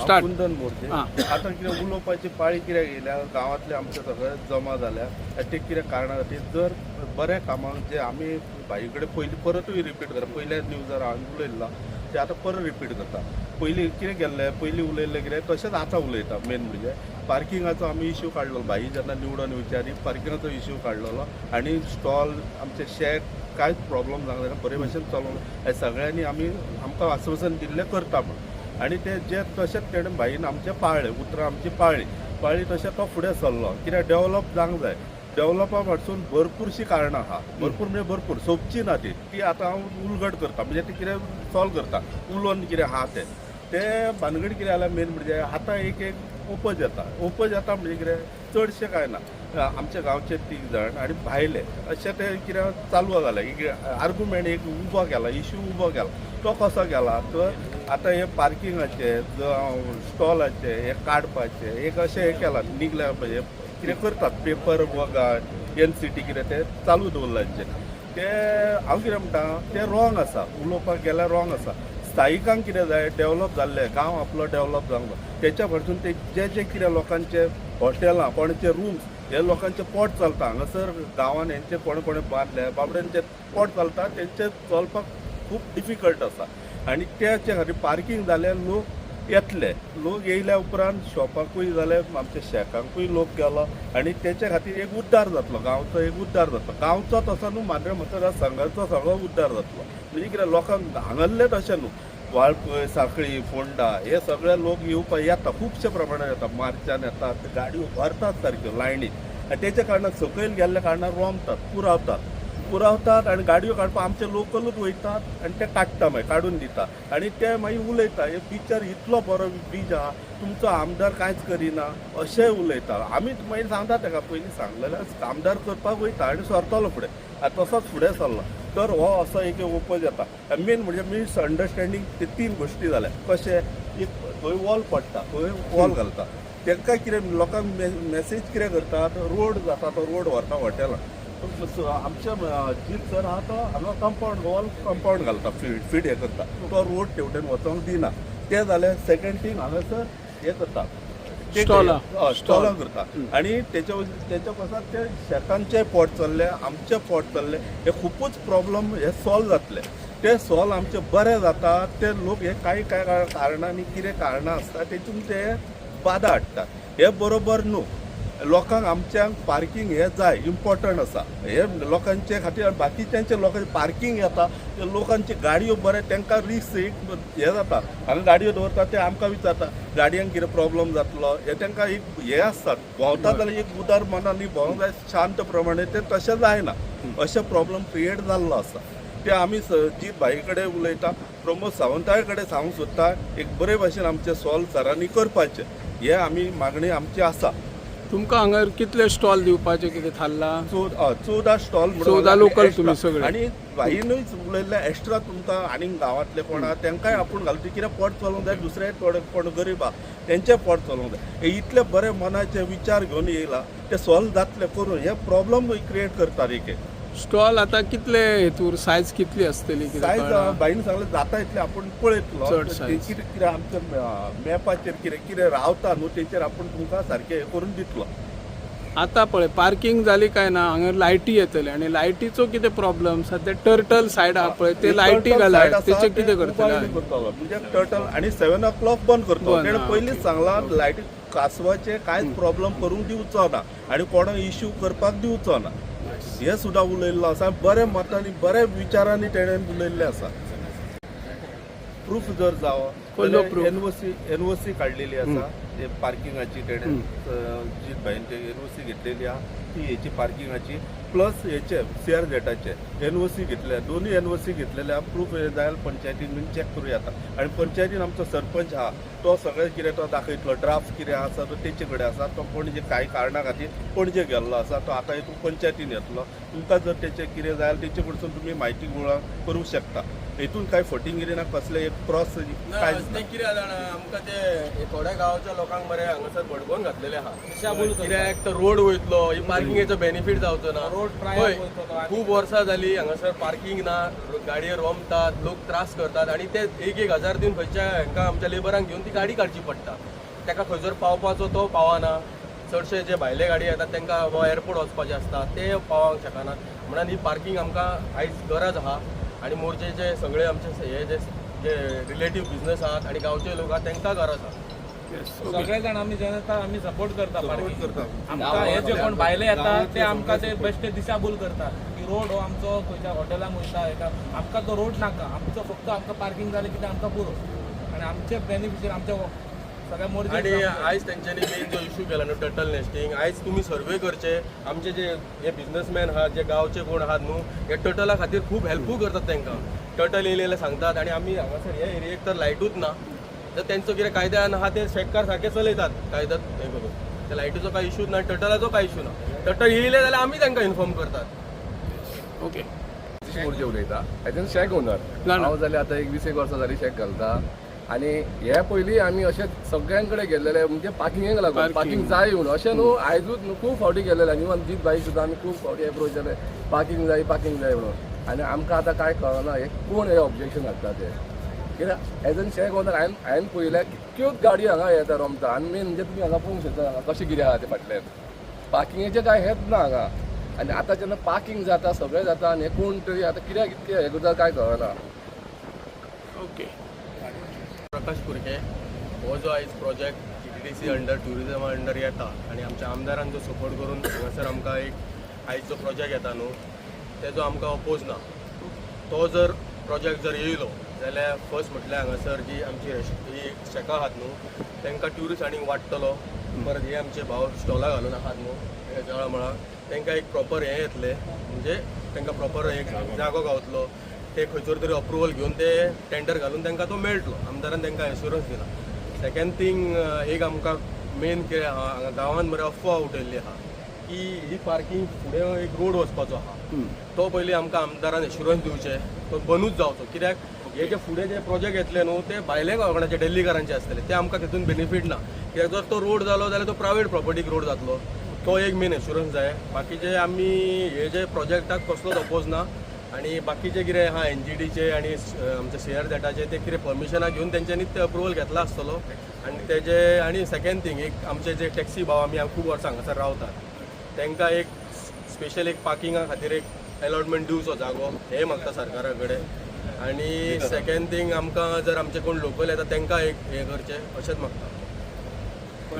Start कुंदन हां. आता कितें उलोवपाची पाळी कित्याक येयल्या गांवांतले आमचे सगळे जमा जाल्या ते कितें कारणा खातीर जर बऱ्या कामाक जे आमी भाई कडेन पयलीं परतूय रिपीट करता पयल्या न्यूजार हांवें उलयल्ला ते आतां परत रिपीट करता पयलीं कितें केल्लें पयलीं उलयल्लें कितें तशेंच आतां उलयता मेन म्हणजे. पार्किंगाचो आमी इश्यू काडलो भाई जेन्ना निवडून विचारी पार्किंगाचो इश्यू काडलेलो आनी स्टॉल आमचे शेक कांयच प्रॉब्लम जावंक जायना बरे भशेन चलोवंक हे सगळ्यांनी आमी आमकां आश्वासन दिल्लें करता म्हण आनी ते जे तशेंच तेणें भाईन आमचे पाळ्ळे उतरां आमची पाळ्ळी पाळ्ळी तशें तो फुडें सरलो. कित्याक डेवलप जावंक जाय डेवलपा फाटसून भरपूरशीं कारणां आहा. भरपूर म्हणजे भरपूर. सोंपची ना ती. ती आतां हांव उलगड करता. म्हणजे ती कितें सॉल्व करता. उलोवन कितें आहा तें. तें भानगडी कितें जाल्यार मेन म्हणजे आतां एक एक ओपज येता. ओपज येता म्हणजे कितें? चडशें कांय ना. आमच्या गांवचे तीग जाण आनी भायले अशें ते कितें चालू जालें एक आर्ग्युमेंट एक उबो केला इश्यू उबो केला. तो कसो केला? तर आतां हे पार्किंगाचे जावं स्टॉलाचे हे काडपाचे एक अशें हें केलां निघल्या म्हणजे कितें करतात? पेपर वगाड एन सी टी कितें ते चालू दवरलांचे ते हांव कितें म्हणटा ते रॉंग आसा उलोवपाक गेल्यार रॉंग आसा स्थायिकांक कितें जाय डेवलप जाल्ले गांव आपलो डेवलप जावंक जाय तेच्या फाटसून ते जे जे कितें लोकांचे हॉटेलां कोणाचे रूम्स हे लोकांचे पोट चलता. हांगासर गांवान हेंचे कोणे कोणे बांदले बाबड्यांचे पोट चलता तेंचे चलपाक खूब डिफिकल्ट आसा आनी त्याच्या खातीर पार्किंग जाल्यार लोक येतले. लोक येयल्या उपरांत शॉपाकूय जाले आमच्या शेकांकूय लोक गेलो. आनी तेचे खातीर एक उद्धार जातलो गांवचो एक उद्धार जातलो. गांवचो तसो न्हू मांद्रे म्हणटा संघाचो सगळो उद्धार जातलो. म्हणजे कितें लोकांक हांगल्लेच अशें न्हू. वाळपय सांखळी फोंडा हे सगळे लोक येवपा येता खुबशे प्रमाणात येता मार्चान येतात गाडयो भरतात सारक्यो लायनीत आनी तेच्या कारणान सकयल गेल्ल्या कारणान रोमतात पुरावतात. पुरावतात आनी गाडयो काडपाक आमचे लोकलूच वयतात आनी ते काडटा मागीर काडून दिता आनी ते मागीर उलयता हे पिक्चर इतलो बरो बीज आहा तुमचो आमदार कांयच करिना अशें उलयता. आमी मागीर सांगता ताका पयलीं सांगलेलें आमदार करपाक वयता आनी सरतलो फुडें आतां तसोच फुडें सरला तर हो असो एक ओपन येता. मेन म्हणजे मिस अंडरस्टँडींग ते तीन गोश्टी जाल्या कशें? एक खंय वॉल पडटा खंय वॉल घालता. तांकां कितें लोकांक मॅसेज कितें करतात? रोड जाता तो रोड व्हरता हॉटेलां आमच्या जीप सर आहा तो हांगा कंपाऊंड वॉल कंपाऊंड घालता फीड फीड हे करता. तो रोड तेवटेन वचोंक दिना. ते जाल्यार सेकंड थींग हांगासर हे करता. स्टॉलां. स्टॉलां. करता आनी तेच्या तेच्या पासून ते शेतांचे पोट चल्ले आमचे पोट चल्ले हे खूपच प्रॉब्लम हे सॉल्व जातले. ते सॉल्व आमचे बरे जाता ते लोक हे कांय कांय कारणांनी कितें कारणां आसता तेतून ते बादा हाडटात हे बरोबर न्हू लोकांक आमच्यांक पार्किंग हे जाय इम्पॉर्टंट आसा. हे लोकांचे खातीर बाकीच्यांचे लोकांचे पार्किंग येता ते लोकांची गाडयो बरे तांकां रिस्क एक हे जाता. हांगा गाडयो दवरता ते आमकां विचारता गाडयांक कितें प्रॉब्लम जातलो? हे तांकां एक हे आसता भोंवता जाल्यार एक उदार मनांनी भोंवंक जाय शांत प्रमाणे. ते तशें जायना. अशें प्रॉब्लम क्रिएट जाल्लो आसा. ते आमी जी भाई कडेन उलयता. प्रमोद सावंताळे कडेन सांगूंक सोदता एक बरे भशेन आमचे सॉल्व सरांनी करपाचे. हे आमी मागणी आमची आसा. तुमकां हांगा कितले स्टॉल दिवपाचे कितें थारला चौदा स्टॉल म्हणून चौदा आमी local extra. तुमी सगळे. आणि भाईनूच उलयल्ले एक्स्ट्रा तुमकां आनी गांवांतले कोण आहा तेंकाय आपूण घालता कितें पोट चलोवंक जाय दुसरे थोडे कोण गरीब आहा तेंचे पोट चलोवंक जाय हे इतले बरे मनाचे विचार घेवन येयला ते सॉल्व जातले करून हे प्रॉब्लम क्रिएट करता एक स्टॉल आता कितले हेतूर सायज कितली असतली सायज? बाईन सांगलें जाता इतले आपूण पळयतलो. कितें कितें आमच्या मॅपाचेर कितें कितें रावता न्हू तेचेर आपूण तुमकां सारकें हे करून दितलो आता पळय पार्किंग जाली काय ना? हांगा लायटी येतले. आणि लायटीचो कितें प्रॉब्लेम सध्या टर्टल सायड आहा पळय ते लायटी आसा, तेचे कितें करतले करतलो म्हणजे टर्टल आणि सेवन ओ क्लॉक बंद करतो. बंद, तेणें पयलींच सांगला लायट कासवाचे कांयच प्रॉब्लेम करूंक दिवचो ना आणि कोणा इश्यू करपाक दिवचो ना हे सुद्दां उलयल्लो आसा बऱ्या मतांनी बऱ्या विचारांनी तेणें उलयल्ले आसा प्रूफ जर जावो? एनओसी एनओसी काडलेली आसा ते पार्किंगाची तेणें जी भाईन एनओसी घेतलेली आहा ती हेची पार्किंगाची प्लस हेचे सीआर झेटाचे एनओसी घेतल्या दोन्ही एनओसी घेतलेले आहा प्रूफ हे जाय पंचायतीन बीन चॅक करूं येता आनी पंचायतीन आमचो सरपंच आहा तो सगळें कितें तो दाखयतलो ड्राफ्ट कितें आसा तो तेचे कडेन आसा तो पणजे कांय कारणां खातीर पणजे गेल्लो आसा तो आतां हितून पंचायतीन येतलो. तुमकां जर तेचे कितें जाय तेचे कडसून तुमी म्हायती गोळा करूंक शकता. हितून काय फटिंगिरी ना कसले एक क्रॉस काय ते जाणा आमकां ते थोड्या गांवाच्या लोकांक मरे हांगासर भडकोवन घातलेले आहा कित्याक तो रोड वयतलो ही पार्किंगेचो बेनिफीट जावचो ना. रोड हय खूब वर्सां जालीं हांगासर पार्किंग ना गाडयो रोमतात लोक त्रास करतात आनी ते एक एक हजार दिवन खंयच्या हांकां आमच्या लेबरांक घेवन ती गाडी काडची पडटा. ताका खंयसर पावपाचो तो पावना चडशे जे भायले गाडी येतात तांकां एअरपोर्ट वचपाचें आसता ते पावंक शकना. म्हणून ही पार्किंग आमकां आयज गरज आहा आनी मोरचे जे सगळे आमचे हे जे जे रिलेटीव बिझनस आहात आनी गांवचे लोक आहात तांकां गरज आहा Yes, okay. सगळे जाण आमी जनता आमी सपोर्ट करता सपोर्ट करता. आमकां हे जे कोण भायले येतात ते आमकां ते बेश्टे दिशाभूल करतात. की रोड हो आमचो खंयच्या हॉटेलांक वयता हेका आमकां तो रोड नाका. आमचो फक्त आमकां पार्किंग जालें कितें आमकां पुरो आनी आमचे बेनिफिशियल आमच्या आणि आयज तेंच्यांनी मेन जो इशू केला न्हू टर्टल नेस्टिंग आयज तुम्ही सर्वे करचे आमचे जे हे बिझनसमॅन आहात जे गांवचे कोण आहात न्हू हे टर्टला खातीर खूब हेल्पूय करतात तांकां टर्टल येयलेले सांगतात आनी आमी हांगासर हे एरियेक तर लायटूच ना तर तेंचो कितें कायद्यान आहा ते शेतकार सारखे चलयतात कायद्यात हे करून त्या लायटीचो काय इशू ना टर्टलाचो काय इशू ना टर्टल येयले जाल्यार आमी तांकां इन्फॉर्म करतात. ओके उलयता हातून शेक ओनर. हांव जाल्यार आतां एक वीस एक वर्सां जाली शेक घालता आनी हे पयलीं आमी अशें सगळ्यां कडेन गेल्लेले म्हणजे पार्किंगेक लागून. पार्किंग जाय म्हणून अशें न्हू आयजूच न्हू खूब फावटी गेलेले. इवन जीत बाईक सुद्दां आमी खूब फावटी एप्रोच जाले पार्किंग जाय पार्किंग जाय म्हणून. आनी आमकां आतां काय कळना हे कोण हे ऑब्जेक्शन हाडटा ते कित्याक एज अन शेक ओनर हांवें हांवें पळयल्या कितक्योच गाडयो हांगा येता रोमता. आनी मेन म्हणजे तुमी हांगा पळोवंक शकता हांगा कशें कितें आहा ते फाटल्यान पार्किंगेचें काय हेंच ना हांगा. आनी आतां जेन्ना पार्किंग जाता सगळें जाता आनी हे कोण तरी आतां कित्याक इतकें हें करता काय कळना. ओके आकाश कुरके हो जो आयज project G T D C under ट्युरिजमा under येता. आनी आमच्या आमदारान जो सपोर्ट करून हांगासर आमकां एक आयज जो प्रोजेक्ट येता न्हू तेजो आमकां अपोज ना तो जर प्रोजेक्ट जर येयलो जाल्यार फर्स्ट म्हटल्यार हांगासर जी आमची ही शेकां आहात न्हू तांकां ट्युरिस्ट आनीक वाडटलो परत हे आमचे भाव स्टॉलां घालून आहात न्हू जळा जळमळा तांकां एक प्रॉपर हें येतलें म्हणजे तांकां प्रॉपर एक जागो गावतलो. ते खंयसर तरी अप्रुवल घेवन ते टेंडर घालून तांकां तो मेळटलो. आमदारान तांकां एश्युरन्स दिला. सेकंड थिंग एक आमकां मेन कितें आहा हांगा गांवांत मरे अफवा उठयल्ली आहा की ही पार्किंग फुडें एक रोड वचपाचो आहा. तो पयलीं आमकां आमदारान एश्युरन्स दिवचे तो बनूच जावचो. कित्याक? हे जे फुडें जे प्रोजेक्ट येतले न्हू ते भायले गोवंकडाचे डेल्लीकारांचे आसतले ते आमकां तितून बेनिफीट ना. कित्याक जर तो रोड जालो जाल्यार तो प्रायवेट प्रॉपर्टीक रोड जातलो. तो एक मेन एश्युरन्स जाय बाकीचे आमी हे जे प्रोजेक्टाक कसलोच अपोज ना आनी बाकीचे कितें आहा एन जी डीचे आनी आमचे शेअर देटाचे ते कितें परमिशनां घेवन तेंच्यांनी ते अप्रुवल घेतला आसतलो आनी तेजे आनी सेकंड थिंग एक आमचे जे टॅक्सी भाव आमी खूब वर्सां हांगासर रावतात. तांकां एक स्पेशल एक पार्किंगा खातीर एक अलॉटमेंट दिवचो जागो हे मागता सरकारा कडेन आनी सेकंड थिंग आमकां जर आमचे कोण लोकल येता तांकां एक हें करचें अशेंच मागता